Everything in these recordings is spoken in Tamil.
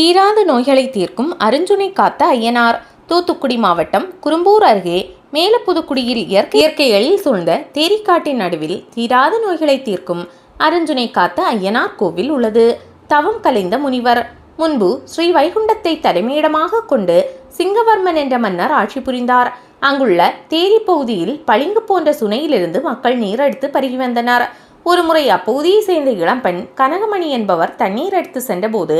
தீராத நோய்களை தீர்க்கும் அருஞ்சுனை காத்த ஐயனார். தூத்துக்குடி மாவட்டம் குறும்பூர் அருகே மேலப்புதுக்குடியில் இயற்கை இயற்கை எழில் சூழ்ந்த தேரிக்காட்டின் நடுவில் தீராத நோய்களை தீர்க்கும் அருஞ்சுனை காத்த ஐயனார் கோவில் உள்ளது. தவம் கலைந்த முனிவர். முன்பு ஸ்ரீ வைகுண்டத்தை தலைமையிடமாக கொண்டு சிங்கவர்மன் என்ற மன்னர் ஆட்சி புரிந்தார். அங்குள்ள தேரி பகுதியில் பளிங்கு போன்ற சுனையிலிருந்து மக்கள் நீர் எடுத்து பருகி வந்தனர். ஒருமுறை அப்பகுதியை சேர்ந்த இளம்பெண் கனகமணி என்பவர் தண்ணீர் எடுத்து சென்றபோது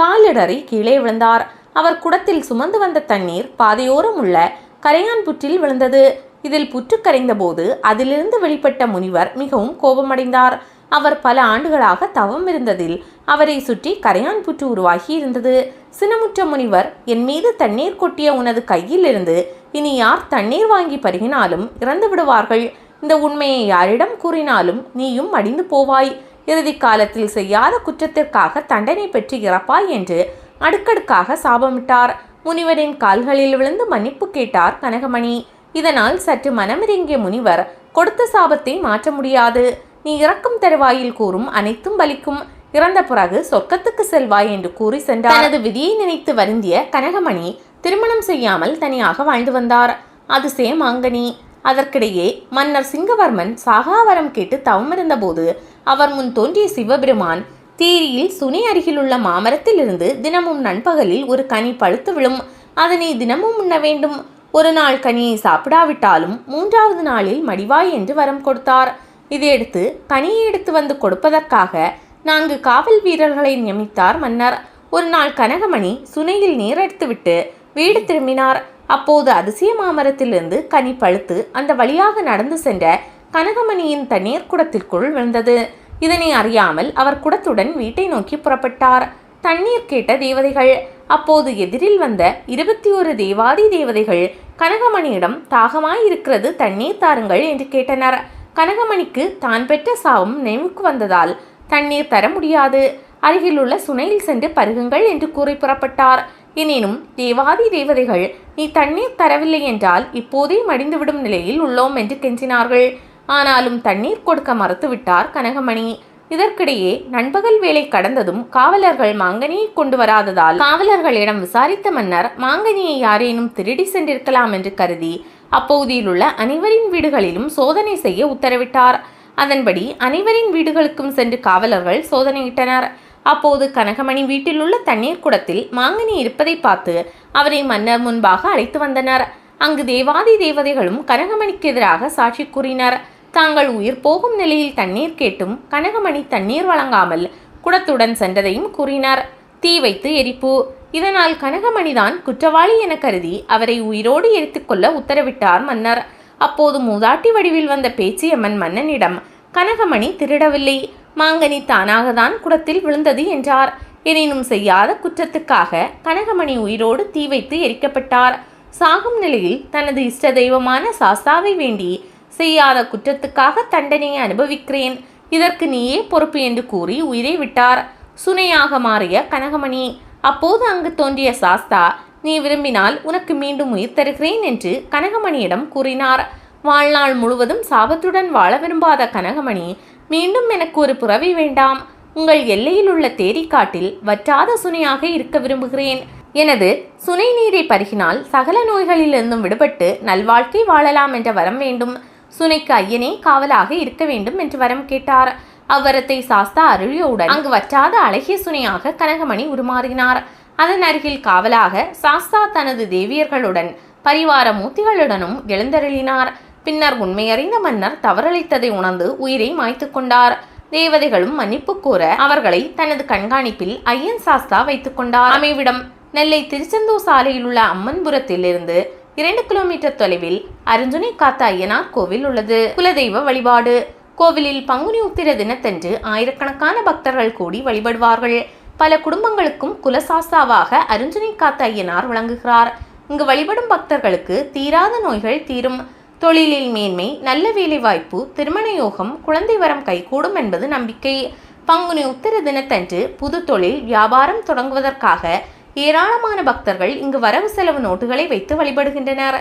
காலிடறி கீழே விழுந்தார். அவர் குடத்தில் சுமந்து வந்த தண்ணீர் பாதையோரம் உள்ள கரையான் புற்றில் விழுந்தது. இதில் புற்று கரைந்தபோது அதிலிருந்து வெளிப்பட்ட முனிவர் மிகவும் கோபமடைந்தார். அவர் பல ஆண்டுகளாக தவம் இருந்ததில் அவரை சுற்றி கரையான் புற்று உருவாகி இருந்தது. சினமுற்ற முனிவர் என் மீது தண்ணீர் கொட்டிய உனது கையில் இருந்து இனி யார் தண்ணீர் வாங்கி பருகினாலும் இறந்து விடுவார்கள். இந்த உண்மையை யாரிடம் கூறினாலும் நீயும் மடிந்து போவாய். இறுதி காலத்தில் செய்யாத குற்றத்திற்காக தண்டனை பெற்று இறப்பாய் என்று அடுக்கடுக்காக சாபமிட்டார். முனிவரின் கால்களில் விழுந்து மன்னிப்பு கேட்டார் கனகமணி. இதனால் சற்று மனமிறங்கிய முனிவர் கொடுத்த சாபத்தை மாற்ற முடியாது. நீ இறக்கும் தருவாயில் கூறும் அனைத்தும் பலிக்கும். இறந்த பிறகு சொர்க்கத்துக்கு செல்வாய் என்று கூறி சென்றார். தனது விதியை நினைத்து வருந்திய கனகமணி திருமணம் செய்யாமல் தனியாக வாழ்ந்து வந்தார். அது மாங்கனி. அதற்கிடையே மன்னர் சிங்கவர்மன் சாகாவரம் கேட்டு தவமிருந்தபோது அவர் முன் தோன்றிய சிவபெருமான் தீரியில் சுனி அருகிலுள்ள மாமரத்திலிருந்து தினமும் நண்பகலில் ஒரு கனி பழுத்து விழும். அதனை தினமும் உண்ண வேண்டும். ஒரு நாள் கனியை சாப்பிடாவிட்டாலும் மூன்றாவது நாளில் மடிவாய் என்று வரம் கொடுத்தார். இதையடுத்து கனியை எடுத்து வந்து கொடுப்பதற்காக நான்கு காவல் வீரர்களை நியமித்தார் மன்னர். ஒரு நாள் கனகமணி சுனையில் நீரெடுத்துவிட்டு வீடு திரும்பினார். அப்போது அதிசய மாமரத்திலிருந்து கனி பழுத்து அந்த வழியாக நடந்து சென்ற கனகமணியின் தண்ணீர் குடத்திற்குள் விழுந்தது. இதனை அறியாமல் அவர் குடத்துடன் வீட்டை நோக்கி புறப்பட்டார். தண்ணீர் கேட்ட தேவதைகள் அப்போது எதிரில் வந்த இருபத்தி ஒரு தேவாதி தேவதைகள் கனகமணியிடம் தாகமாய் இருக்கிறது தண்ணீர் தாருங்கள் என்று கேட்டனர். கனகமணிக்கு தான் பெற்ற சாவும் நினைவுக்கு வந்ததால் தண்ணீர் தர முடியாது. அருகிலுள்ள சுனையில் சென்று பருகுங்கள் என்று கூறி புறப்பட்டார். எனினும் தேவாதி தேவதைகள் நீ தண்ணீர் தரவில்லை என்றால் இப்போதே மடிந்துவிடும் நிலையில் உள்ளோம் என்று கெஞ்சினார்கள். ஆனாலும் தண்ணீர் கொடுக்க மறுத்துவிட்டார் கனகமணி. இதற்கிடையே நண்பகல் வேலை கடந்ததும் காவலர்கள் மாங்கனியை கொண்டு வராததால் காவலர்களிடம் விசாரித்த மன்னர் மாங்கனியை யாரேனும் திருடி சென்றிருக்கலாம் என்று கருதி அப்பகுதியில் உள்ள அனைவரின் வீடுகளிலும் சோதனை செய்ய உத்தரவிட்டார். அதன்படி அனைவரின் வீடுகளுக்கும் சென்று காவலர்கள் சோதனையிட்டனர். அப்போது கனகமணி வீட்டில் உள்ள தண்ணீர் குடத்தில் மாங்கனி இருப்பதை பார்த்து அவரை மன்னர் முன்பாக அழைத்து வந்தனர். அங்கு தேவாதி தேவதைகளும் கனகமணிக்கு எதிராக சாட்சி கூறினர். தாங்கள் உயிர் போகும் நிலையில் தண்ணீர் கேட்டும் கனகமணி தண்ணீர் வழங்காமல் குடத்துடன் சென்றதையும் கூறினார். தீ வைத்து எரிப்பு. இதனால் கனகமணிதான் குற்றவாளி என கருதி அவரை உயிரோடு எரித்துக்கொள்ள உத்தரவிட்டார் மன்னர். அப்போது மூதாட்டி வடிவில் வந்த பேச்சியம்மன் மன்னனிடம் கனகமணி திருடவில்லை. மாங்கனி தானாகத்தான் குடத்தில் விழுந்தது என்றார். எனினும் செய்யாத குற்றத்துக்காக கனகமணி உயிரோடு தீ வைத்து எரிக்கப்பட்டார். சாகும் நிலையில் தனது இஷ்ட தெய்வமான சாஸ்தாவை வேண்டி செய்யாத குற்றத்துக்காக தண்டனையை அனுபவிக்கிறேன். இதற்கு நீயே பொறுப்பு என்று கூறி உயிரை விட்டார். சுனையாக மாறிய கனகமணி அப்போது அங்கு தோன்றிய சாஸ்தா நீ விரும்பினால் உனக்கு மீண்டும் உயிர் தருகிறேன் என்று கனகமணியிடம் கூறினார். வாழ்நாள் முழுவதும் சாபத்துடன் வாழ விரும்பாத கனகமணி மீண்டும் எனக்கு ஒரு புறவி வேண்டாம். உங்கள் எல்லையில் உள்ள தேரிக்காட்டில் வற்றாத சுனையாக இருக்க விரும்புகிறேன். எனது சுனை நீரை பருகினால் சகல நோய்களிலிருந்தும் விடுபட்டு நல்வாழ்க்கை வாழலாம் என்ற வரம் வேண்டும். சுனைக்கு ஐயனே காவலாக இருக்க வேண்டும் என்று வரம் கேட்டார். அவ்வரத்தை சாஸ்தா அருளியவுடன் அங்கு வற்றாத அழகிய சுனையாக கனகமணி உருமாறினார். அதன் அருகில் காவலாக சாஸ்தா தனது தேவியர்களுடன் பரிவார மூர்த்திகளுடனும் எழுந்தருளினார். பின்னர் உண்மையறிந்த மன்னர் தவறளித்ததை உணர்ந்து உயிரை மாய்த்து கொண்டார். தேவதைகளும் மன்னிப்பு கூற அவர்களை தனது கண்காணிப்பில் ஐயன் சாஸ்தா வைத்துக் கொண்டார். அமைவிடம் நெல்லை திருச்செந்தூர் சாலையில் உள்ள அம்மன்புரத்தில் இருந்து இரண்டு கிலோமீட்டர் தொலைவில் அருஞ்சுனை காத்த ஐயனார் கோவில் உள்ளது. குலதெய்வ வழிபாடு. கோவிலில் பங்குனி உத்திர தினத்தன்று ஆயிரக்கணக்கான பக்தர்கள் கூடி வழிபடுவார்கள். பல குடும்பங்களுக்கும் குலசாஸ்தாவாக அருஞ்சுனை காத்த ஐயனார் விளங்குகிறார் இங்கு வழிபடும் பக்தர்களுக்கு தீராத நோய்கள் தீரும். தொழிலில் மேன்மை நல்ல வேலைவாய்ப்பு திருமண யோகம் குழந்தை வரம் கைகூடும் என்பது நம்பிக்கை. பங்குனி உத்தர தினத்தன்று புது தொழில் வியாபாரம் தொடங்குவதற்காக ஏராளமான பக்தர்கள் இங்கு வரவு செலவு நோட்டுகளை வைத்து வழிபடுகின்றனர்.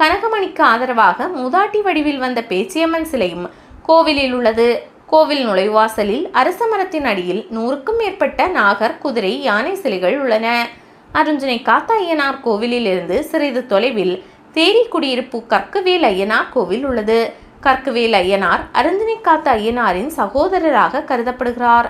கனகமணிக்கு ஆதரவாக மூதாட்டி வடிவில் வந்த பேச்சியம்மன் சிலையும் கோவிலில் உள்ளது. கோவில் நுழைவாசலில் அரச மரத்தின் அடியில் நூறுக்கும் மேற்பட்ட நாகர் குதிரை யானை சிலைகள் உள்ளன. அருஞ்சனை காத்தாயனார் கோவிலில் இருந்து சிறிது தொலைவில் தேரி குடியிருப்பு கற்கவேல் ஐயனார் கோவில் உள்ளது. கற்கவேல் ஐயனார் அருஞ்சுனை காத்த ஐயனாரின் சகோதரராக கருதப்படுகிறார்.